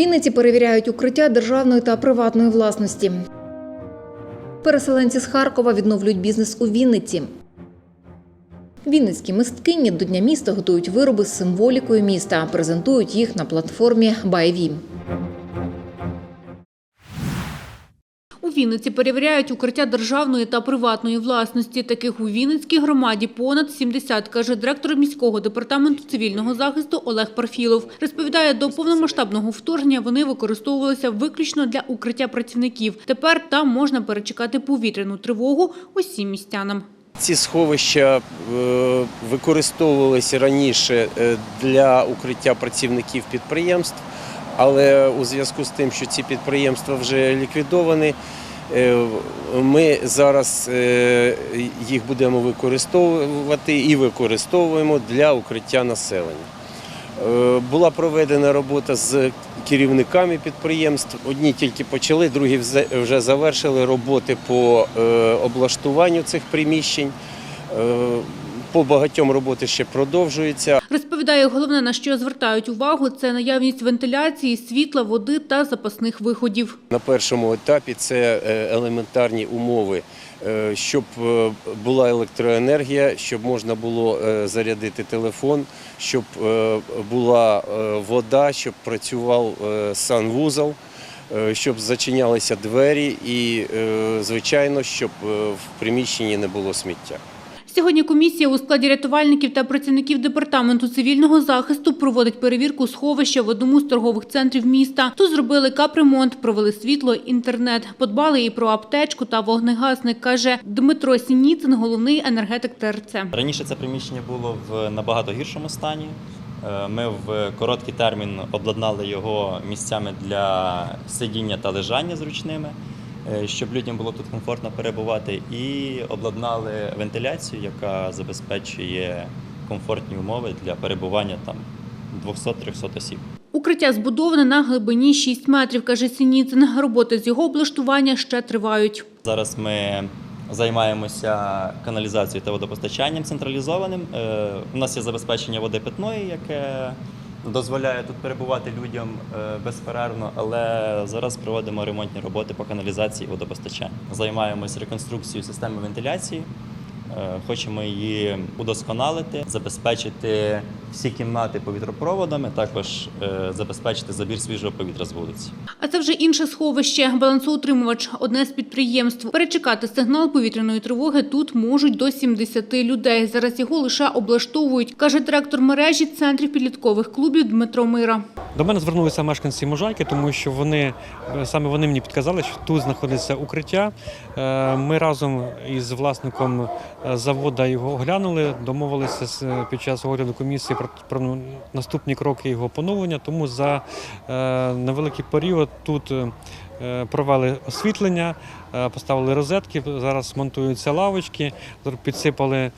Вінниці перевіряють укриття державної та приватної власності. Переселенці з Харкова відновлюють бізнес у Вінниці. Вінницькі мисткині до Дня міста готують вироби з символікою міста, презентують їх на платформі Байві. Вінниці перевіряють укриття державної та приватної власності. Таких у Вінницькій громаді понад 70, каже директор міського департаменту цивільного захисту Олег Парфілов. Розповідає, до повномасштабного вторгнення вони використовувалися виключно для укриття працівників. Тепер там можна перечекати повітряну тривогу усім містянам. Ці сховища е, використовувалися раніше е, для укриття працівників підприємств, але у зв'язку з тим, що ці підприємства вже ліквідовані, ми зараз е, їх будемо використовувати і використовуємо для укриття населення. Е, Була проведена робота з керівниками підприємств. Одні тільки почали, другі вже завершили роботи по е, облаштуванню цих приміщень. По багатьом роботи ще продовжуються. Розповідає, головне, на що звертають увагу, це наявність вентиляції, світла, води та запасних виходів. На першому етапі це е, елементарні умови, е, щоб е, була електроенергія, щоб можна було зарядити телефон, щоб була вода, щоб працював санвузол, щоб зачинялися двері і, звичайно, щоб в приміщенні не було сміття. Сьогодні комісія у складі рятувальників та працівників департаменту цивільного захисту проводить перевірку сховища в одному з торгових центрів міста. Тут зробили капремонт, провели світло, інтернет, подбали і про аптечку та вогнегасник, каже Дмитро Сініцин, головний енергетик ТРЦ. Раніше це приміщення було в набагато гіршому стані. Е, Ми в короткий термін обладнали його місцями для сидіння та лежання зручними, щоб людям було тут комфортно перебувати, і обладнали вентиляцію, яка забезпечує комфортні умови для перебування там 200-300 осіб. Укриття збудоване на глибині 6 метрів, каже Сініцин. Роботи з його облаштування ще тривають. Зараз ми займаємося каналізацією та водопостачанням централізованим. Е, У нас є забезпечення води питної, яке дозволяє тут перебувати людям е, безперервно, але зараз проводимо ремонтні роботи по каналізації і водопостачанню. Займаємось реконструкцією системи вентиляції. Е, Хочемо її удосконалити, забезпечити всі кімнати повітропроводами, також е, забезпечити забір свіжого повітря з вулиці. А це вже інше сховище, балансоутримувач, одне з підприємств. Перечекати сигнал повітряної тривоги тут можуть до 70 людей. Зараз його лише облаштовують, каже директор мережі центрів підліткових клубів Дмитро Мира. До мене звернулися мешканці Можайки, тому що вони саме вони мені підказали, що тут знаходиться укриття. Е, Ми разом із власником е, заводу його оглянули, домовилися з- під час огляду комісії про, про наступні кроки його поновлення. Тому за е, невеликий період тут е, провели освітлення, е, поставили розетки. Зараз монтуються лавочки, підсипали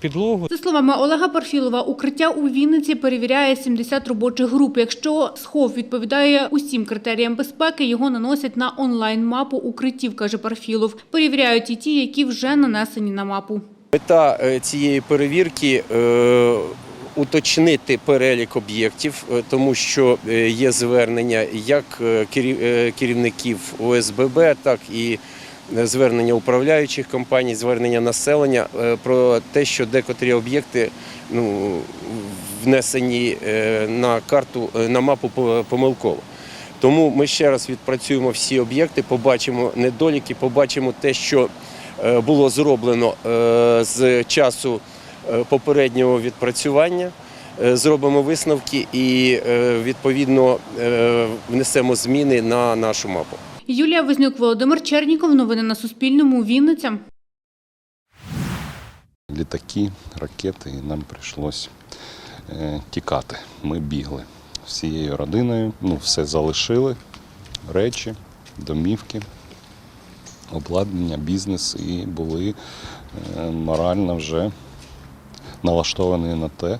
підлогу. За словами Олега Парфілова, укриття у Вінниці перевіряє 70 робочих груп. Якщо схов відповідає усім критеріям безпеки, його наносять на онлайн-мапу укриттів, каже Парфілов. Перевіряють і ті, які вже нанесені на мапу. Мета цієї перевірки уточнити перелік об'єктів, е, тому що е, є звернення як е, керів- керівників ОСББ, так і звернення управляючих компаній, звернення населення про те, що декотрі об'єкти ну, внесені на карту на мапу по- помилково. Тому ми ще раз відпрацюємо всі об'єкти, побачимо недоліки, побачимо те, що було зроблено з часу попереднього відпрацювання. Е, Зробимо висновки і е, відповідно е, внесемо зміни на нашу мапу. Юлія Вознюк, Володимир Черніков. Новини на Суспільному. Вінниця. літаки, ракети, і нам прийшлось е, тікати. Ми бігли всією родиною, ну, все залишили, речі, домівки, обладнання, бізнес і були е, морально вже налаштовані на те,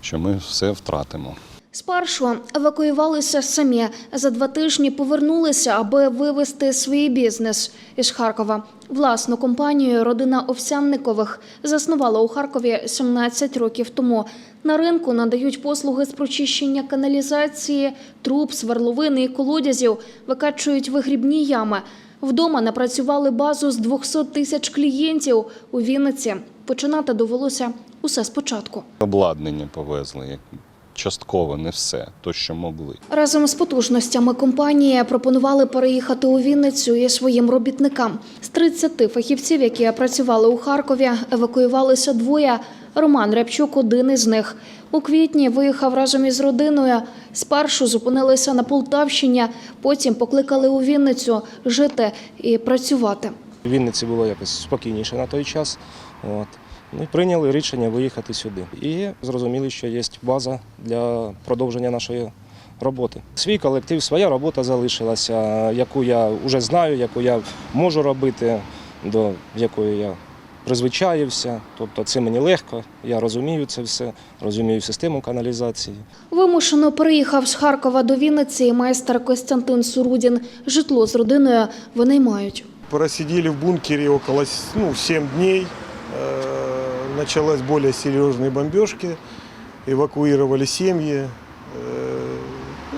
що ми все втратимо. Спершу евакуювалися самі. За два тижні повернулися, аби вивести свій бізнес із Харкова. Власну компанію родина Овсянникових заснувала у Харкові 17 років тому. На ринку надають послуги з прочищення каналізації, труб, сверловини і колодязів, викачують вигрібні ями. Вдома напрацювали базу з 200 тисяч клієнтів у Вінниці. Починати довелося усе спочатку. Обладнання повезли, як частково, не все, то, що могли. Разом з потужностями компанії пропонували переїхати у Вінницю і своїм робітникам. З 30 фахівців, які працювали у Харкові, евакуювалися двоє. Роман Рябчук один із них. У квітні виїхав разом із родиною. Спершу зупинилися на Полтавщині, потім покликали у Вінницю жити і працювати. В Вінниці було якось спокійніше на той час. От. Ну, прийняли рішення виїхати сюди. І зрозуміли, що є база для продовження нашої роботи. Свій колектив, своя робота залишилася, яку я вже знаю, яку я можу робити, до якої я призвичаївся. Тобто це мені легко, я розумію це все, розумію систему каналізації. Вимушено переїхав з Харкова до Вінниці майстер Костянтин Сурудін. Житло з родиною вони мають. Просидели в бункере около ну, 7 дней Э, Началась более серьезные бомбежки. Эвакуировали семьи. Э,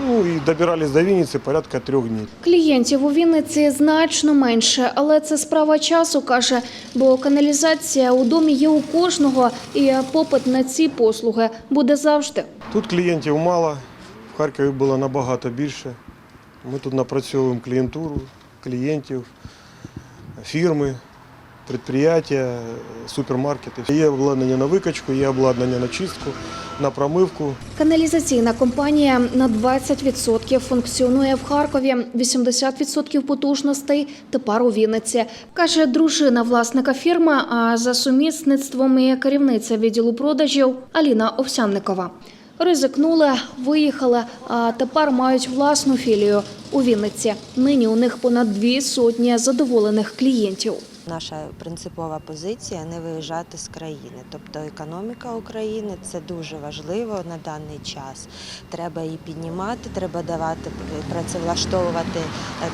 Ну и добирались до Винницы порядка трех дней. Клієнтів у Вінниці значно менше, але це справа часу, каже, бо каналізація у домі є у кожного, і попит на ці послуги буде завжди. Тут клієнтів мало, в Харкові було набагато більше. Ми тут напрацьовуємо клієнтуру, клієнтів, фірми, підприємства, супермаркети. Є обладнання на викачку, є обладнання на чистку, на промивку. Каналізаційна компанія на 20% функціонує в Харкові, 80% потужностей тепер у Вінниці, каже дружина власника фірми. А за сумісництвом і керівниця відділу продажів Аліна Овсянникова. Ризикнули, виїхали, а тепер мають власну філію у Вінниці. Нині у них понад дві сотні задоволених клієнтів. Наша принципова позиція не виїжджати з країни. Тобто економіка України це дуже важливо на даний час. Треба її піднімати, треба давати працевлаштовувати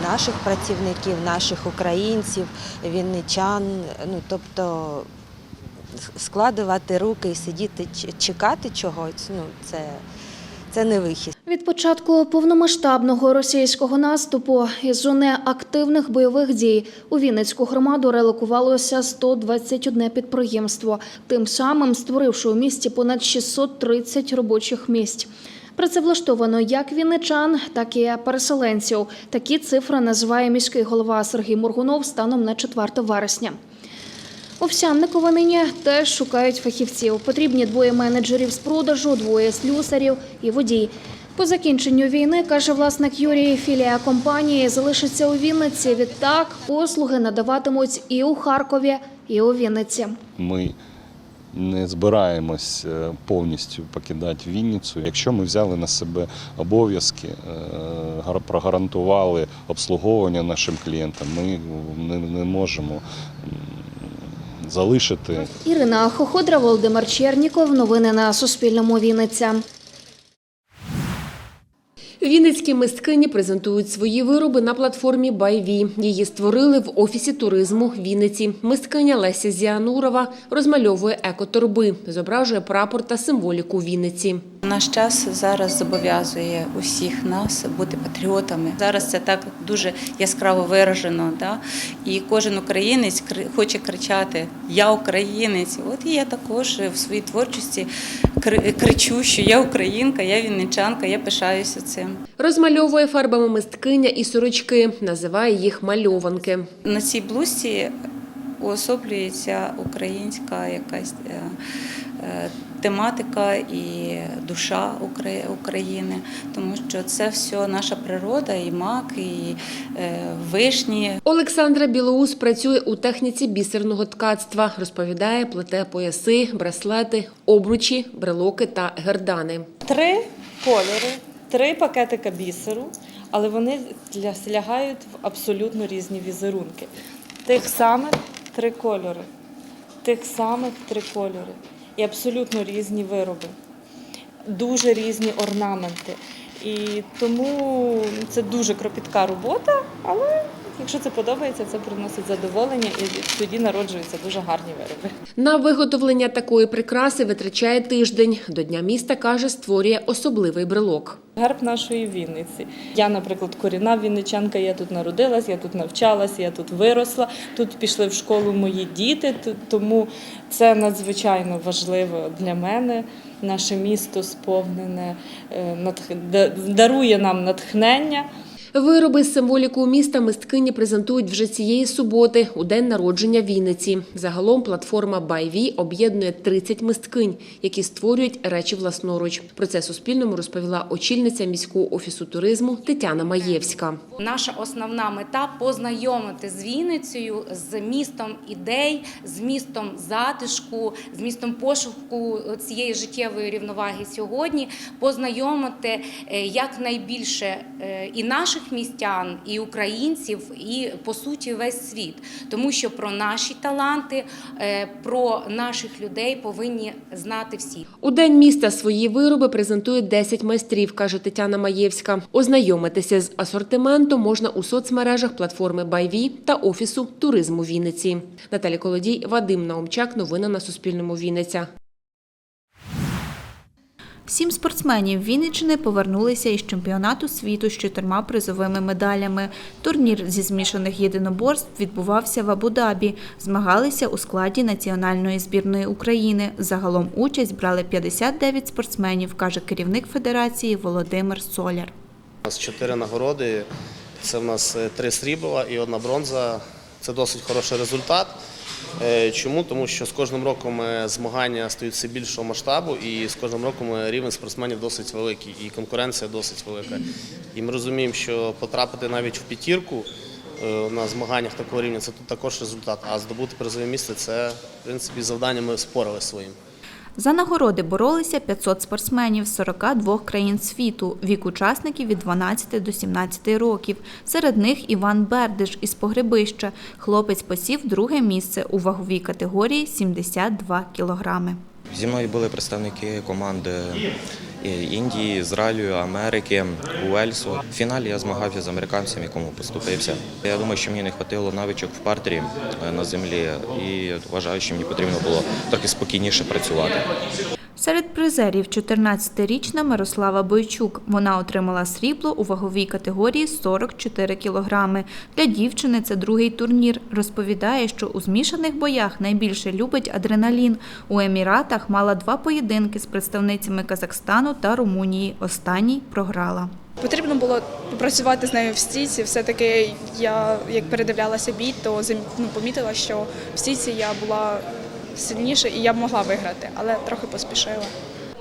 наших працівників, наших українців, вінничан. Ну тобто складувати руки і сидіти чекати чогось. Ну це, це не вихід. Від початку повномасштабного російського наступу із зони активних бойових дій у Вінницьку громаду релокувалося 121 підприємство, тим самим створивши у місті понад 630 робочих місць. Працевлаштовано як вінничан, так і переселенців. Такі цифри називає міський голова Сергій Моргунов станом на 4 вересня. Овсянникова нині теж шукають фахівців. Потрібні двоє менеджерів з продажу, двоє слюсарів і водій. По закінченню війни, каже власник Юрій, філія компанії залишиться у Вінниці. Відтак послуги надаватимуть і у Харкові, і у Вінниці. Ми не збираємось е, повністю покидати Вінницю. Якщо ми взяли на себе обов'язки, е, прогарантували обслуговування нашим клієнтам, ми не, можемо залишити Ірина Хоходра, Володимир Черніков. Новини на Суспільному. Вінниця. Вінницькі мисткині презентують свої вироби на платформі Байві. Її створили в офісі туризму Вінниці. Мисткиня Леся Зіанурова розмальовує екоторби, зображує прапор та символіку Вінниці. Наш час зараз зобов'язує усіх нас бути патріотами. Зараз це так дуже яскраво виражено. Да? І кожен українець хоче кричати Я українець. От і я також в своїй творчості кричу, що я українка, я вінничанка, я пишаюся цим. Розмальовує фарбами мисткиня і сорочки, називає їх мальованки. На цій блузці уособлюється українська якась е, е, тематика і душа України, тому що це все наша природа, і мак, і е, вишні, Олександра Білоус працює у техніці бісерного ткацтва. Розповідає, плете пояси, браслети, обручі, брелоки та гердани. Три кольори, три пакетика бісеру, але вони лягають в абсолютно різні візерунки. Тих самих три кольори, тих самих три кольори і абсолютно різні вироби. дуже різні орнаменти. І тому це дуже кропітка робота, але якщо це подобається, це приносить задоволення і тоді народжуються дуже гарні вироби. На виготовлення такої прикраси витрачає тиждень. До Дня міста, каже, створює особливий брелок. Герб нашої Вінниці. Я, наприклад, корінна вінничанка, я тут народилась, я тут навчалась, я тут виросла, тут пішли в школу мої діти, тому це надзвичайно важливо для мене. Наше місто сповнене, е, дарує нам натхнення. Вироби з символікою міста мисткині презентують вже цієї суботи, у день народження Вінниці. Загалом платформа ByV об'єднує 30 мисткинь, які створюють речі власноруч. Про це Суспільному розповіла очільниця міського офісу туризму Тетяна Маєвська. Наша основна мета познайомити з Вінницею, з містом ідей, з містом затишку, з містом пошуку цієї життєвої рівноваги сьогодні, познайомити е, якнайбільше е, і наших містян, і українців, і по суті весь світ, тому що про наші таланти, е, про наших людей повинні знати всі. У день міста свої вироби презентують 10 майстрів, каже Тетяна Маєвська. Ознайомитися з асортиментом можна у соцмережах платформи ByV та офісу туризму Вінниці. Наталі Колодій, Вадим Наумчак. Новини на Суспільному. Вінниця. Сім спортсменів Вінниччини повернулися із чемпіонату світу з чотирма призовими медалями. Турнір зі змішаних єдиноборств відбувався в Абу-Дабі. Змагалися у складі національної збірної України. Загалом участь брали 59 спортсменів, каже керівник федерації Володимир Соляр. У нас чотири нагороди. Це в нас е, три срібла і одна бронза. Це досить хороший результат. Е, Чому? Тому що з кожним роком е, змагання стають все більшого масштабу, і з кожним роком е, рівень спортсменів досить великий, і конкуренція досить велика. І ми розуміємо, що потрапити навіть в п'ятірку на змаганнях такого рівня це також результат. А здобути призове місце це в принципі завдання ми спорили своїм. За нагороди боролися 500 спортсменів з 42 країн світу. Вік учасників від 12 до 17 років. Серед них Іван Бердиш із Погребища. Хлопець посів друге місце у ваговій категорії 72 кілограми. Зі мною були представники команди Індії, Ізраїлю, Америки, Уельсу. В фіналі я змагався з американцем, якому поступився. Я думаю, що мені не вистачило навичок в партері е, на землі, і вважаю, що мені потрібно було трохи спокійніше працювати. Серед призерів 14-річна Мирослава Бойчук. Вона отримала срібло у ваговій категорії 44 кілограми. Для дівчини це другий турнір. Розповідає, що у змішаних боях найбільше любить адреналін. У Еміратах мала два поєдинки з представницями Казахстану та Румунії. Останній програла. Потрібно було попрацювати з нею в стійці. Все-таки я, як передивлялася бій, то ну, помітила, що в стійці я була сильніша і я б могла виграти, але трохи поспішила.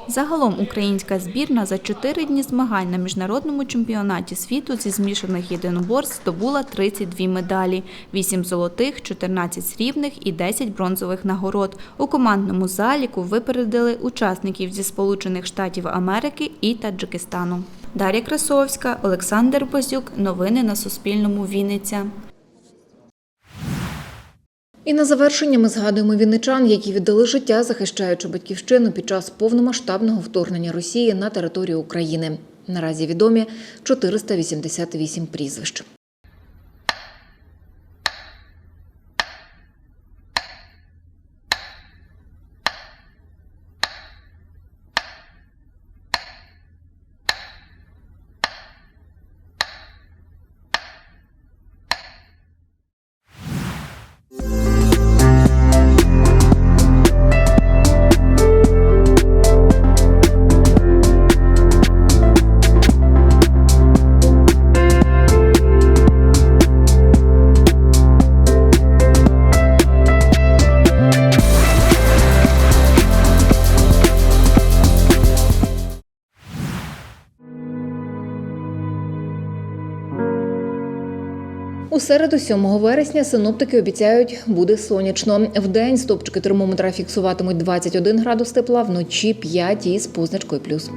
Загалом українська збірна за чотири дні змагань на міжнародному чемпіонаті світу зі змішаних єдиноборств здобула 32 медалі: 8 золотих, 14 срібних і 10 бронзових нагород. У командному заліку випередили учасників зі Сполучених Штатів Америки і Таджикистану. Дар'я Красовська, Олександр Базюк. Новини на Суспільному. Вінниця. І на завершення ми згадуємо вінничан, які віддали життя, захищаючи батьківщину під час повномасштабного вторгнення Росії на територію України. Наразі відомі 488 прізвищ. У середу, 7 вересня, синоптики обіцяють, буде сонячно. Вдень стопчики термометра фіксуватимуть 21 градус тепла, вночі 5 із позначкою плюс.